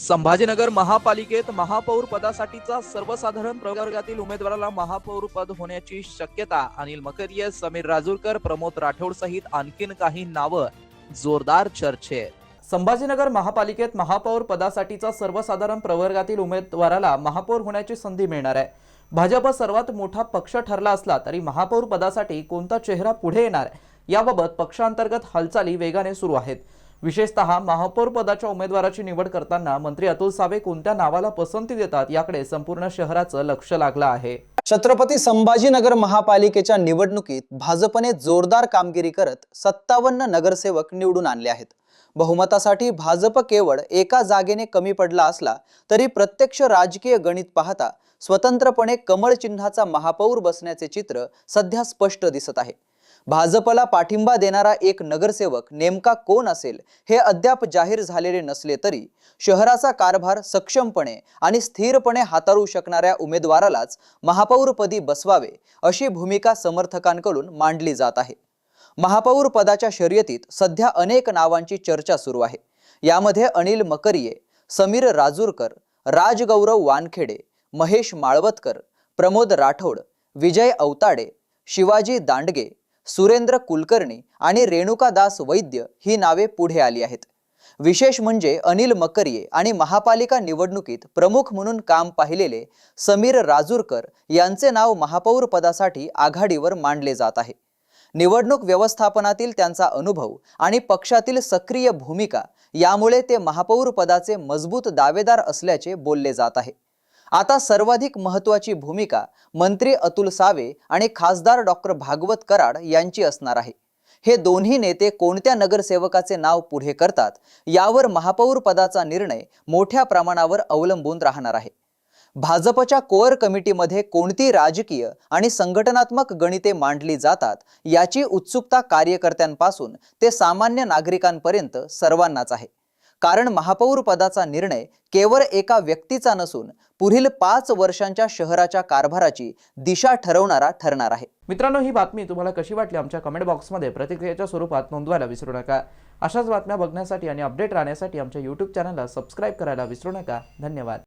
संभाजीनगर महापालिकेत महापौर पदासाठीचा सर्वसाधारण प्रवर्गातील उमेदवाराला महापौर पद होण्याची शक्यता. अनिल मकरिये समीर राजूरकर प्रमोद राठोड सहित आणखीन काही नावं जोरदार चर्चेत. संभाजीनगर महापालिकेत महापौर पदासाठीचा सर्वसाधारण प्रवर्गातील उमेदवाराला महापौर होण्याची संधी मिळणार आहे. भाजप सर्वात मोठा पक्ष ठरला असला तरी महापौर पदासाठी कोणता चेहरा पुढे येणार? याबाबत पक्षांतर्गत हालचाली वेगाने सुरू आहेत. विशेषतः महापौर पदाच्या उमेदवाराची निवड करताना मंत्री अतुल सावे कोणत्या नावाला पसंती देतात याकडे संपूर्ण शहराचं लक्ष लागलं आहे. छत्रपती संभाजीनगर महापालिकेच्या निवडणुकीत भाजपने जोरदार कामगिरी करत सत्तावन्न नगरसेवक निवडून आणले आहेत. बहुमतासाठी भाजप केवळ एका जागेने कमी पडला असला तरी प्रत्यक्ष राजकीय गणित पाहता स्वतंत्रपणे कमळ चिन्हाचा महापौर बसण्याचे चित्र सध्या स्पष्ट दिसत आहे. भाजपला पाठिंबा देणारा एक नगरसेवक नेमका कोण असेल हे अद्याप जाहीर झालेले नसले तरी शहराचा कारभार सक्षमपणे आणि स्थिरपणे हाताळू शकणाऱ्या उमेदवारालाच महापौरपदी बसवावे अशी भूमिका समर्थकांकडून मांडली जात आहे. महापौर पदाच्या शर्यतीत सध्या अनेक नावांची चर्चा सुरू आहे. यामध्ये अनिल मकरिये समीर राजूरकर राजगौरव वानखेडे महेश माळवतकर प्रमोद राठोड विजय अवताडे शिवाजी दांडगे सुरेंद्र कुलकर्णी आणि रेणुकादास वैद्य ही नावे पुढे आली आहेत. विशेष म्हणजे अनिल मकरिये आणि महापालिका निवडणुकीत प्रमुख म्हणून काम पाहिलेले समीर राजूरकर यांचे नाव महापौर पदासाठी आघाडीवर मांडले जात आहे. निवडणूक व्यवस्थापनातील त्यांचा अनुभव आणि पक्षातील सक्रिय भूमिका यामुळे ते महापौर पदाचे मजबूत दावेदार असल्याचे बोलले जात आहे. आता सर्वाधिक महत्वाची भूमिका मंत्री अतुल सावे आणि खासदार डॉक्टर भागवत कराड यांची असणार आहे. हे दोन्ही नेते कोणत्या नगरसेवकाचे नाव पुढे करतात यावर महापौर पदाचा निर्णय मोठ्या प्रमाणावर अवलंबून राहणार आहे. भाजपच्या कोअर कमिटीमध्ये कोणती राजकीय आणि संघटनात्मक गणिते मांडली जातात याची उत्सुकता कार्यकर्त्यांपासून ते सामान्य नागरिकांपर्यंत सर्वांनाच आहे. कारण महापौर पदाचा निर्णय केवळ एका व्यक्तीचा नसून पुढील पाच वर्षांच्या शहराच्या कारभाराची दिशा ठरवणारा ठरणार आहे. मित्रांनो ही बातमी तुम्हाला कशी वाटली? आमच्या कमेंट बॉक्समध्ये प्रतिक्रियेच्या स्वरूपात नोंदवायला विसरू नका. अशाच बातम्या बघण्यासाठी आणि अपडेट राहण्यासाठी आमच्या यूट्यूब चॅनलला सबस्क्राईब करायला विसरू नका. धन्यवाद.